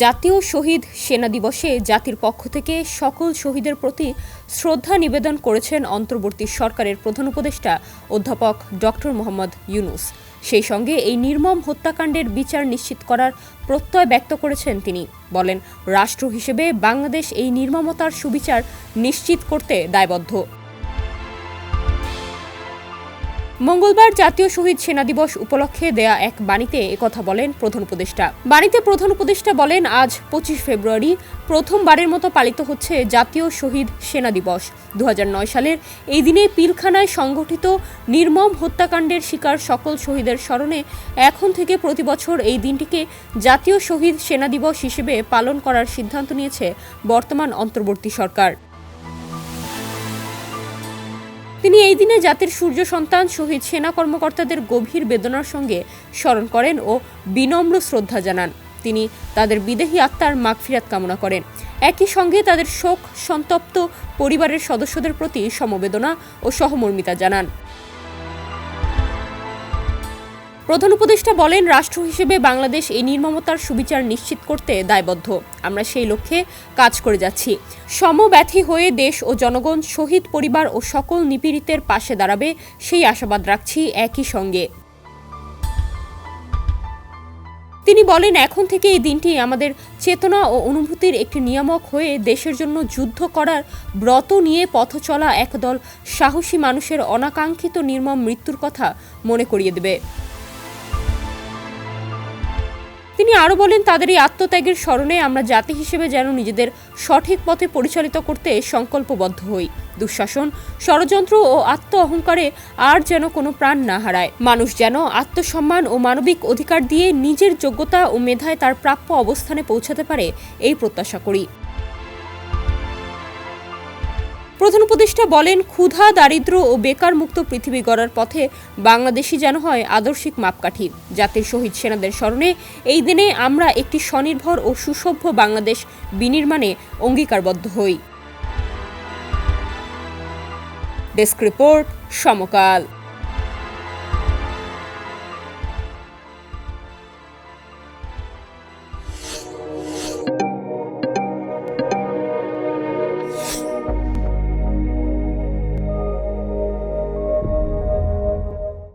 জাতীয় শহীদ সেনা দিবসে জাতির পক্ষ থেকে সকল শহীদের প্রতি শ্রদ্ধা নিবেদন করেছেন অন্তর্বর্তী সরকারের প্রধান উপদেষ্টা অধ্যাপক ডক্টর মোহাম্মদ ইউনুস। সেই সঙ্গে এই নির্মম হত্যাকাণ্ডের বিচার নিশ্চিত করার প্রত্যয় ব্যক্ত করেছেন তিনি। বলেন, রাষ্ট্র হিসেবে বাংলাদেশ এই নির্মমতার সুবিচার নিশ্চিত করতে দায়বদ্ধ। মঙ্গলবার জাতীয় শহীদ সেনা দিবস উপলক্ষে দেয়া এক বাণীতে একথা বলেন প্রধান উপদেষ্টা। বাণীতে প্রধান উপদেষ্টা বলেন, আজ পঁচিশ ফেব্রুয়ারি প্রথমবারের মতো পালিত হচ্ছে জাতীয় শহীদ সেনা দিবস। দু হাজার নয় সালের এই দিনে পিলখানায় সংগঠিত নির্মম হত্যাকাণ্ডের শিকার সকল শহীদের স্মরণে এখন থেকে প্রতি বছর এই দিনটিকে জাতীয় শহীদ সেনা দিবস হিসেবে পালন করার সিদ্ধান্ত নিয়েছে বর্তমান অন্তর্বর্তী সরকার। তিনি এই দিনে জাতির সূর্য সন্তান, শহীদ সেনা কর্মকর্তাদের গভীর বেদনার সঙ্গে স্মরণ করেন ও বিনম্র শ্রদ্ধা জানান। তিনি তাদের বিদেহী আত্মার মাগফিরাত কামনা করেন। একই সঙ্গে তাদের শোক, সন্তপ্ত পরিবারের সদস্যদের প্রতি সমবেদনা ও সহমর্মিতা জানান। প্রধান উপদেষ্টা বলেন, রাষ্ট্র হিসেবে বাংলাদেশ এই নির্মমতার সুবিচার নিশ্চিত করতে দায়বদ্ধ। আমরা সেই লক্ষ্যে কাজ করে যাচ্ছি। সমব্যথী হয়ে দেশ ও জনগণ, শহীদ পরিবার ও সকল নিপীড়িতের পাশে দাঁড়াবে, সেই আশাবাদ রাখছি একই সঙ্গে। তিনি বলেন, এখন থেকে এই দিনটি আমাদের চেতনা ও অনুভূতির একটি নিয়ামক হয়ে দেশের জন্য যুদ্ধ করার ব্রত নিয়ে পথ চলা একদল সাহসী মানুষের অনাকাঙ্ক্ষিত নির্মম মৃত্যুর কথা মনে করিয়ে দেবে। তিনি আরও বলেন, তাদের এই আত্মত্যাগের স্মরণে আমরা জাতি হিসেবে যেন নিজেদের সঠিক পথে পরিচালিত করতে সংকল্পবদ্ধ হই। দুঃশাসন, ষড়যন্ত্র ও আত্ম অহংকারে আর যেন কোনো প্রাণ না হারায়। মানুষ যেন আত্মসম্মান ও মানবিক অধিকার দিয়ে নিজের যোগ্যতা ও মেধায় তার প্রাপ্য অবস্থানে পৌঁছাতে পারে, এই প্রত্যাশা করি। প্রধান উপদেষ্টা বলেন, ক্ষুধা দারিদ্র ও বেকার মুক্ত পৃথিবী গড়ার পথে বাংলাদেশই যেন হয় আদর্শিক মাপকাঠি। জাতির শহীদ সেনাদের স্মরণে এই দিনে আমরা একটি স্বনির্ভর ও সুসভ্য বাংলাদেশ বিনির্মাণে অঙ্গীকারবদ্ধ হই। Desk report Samakal.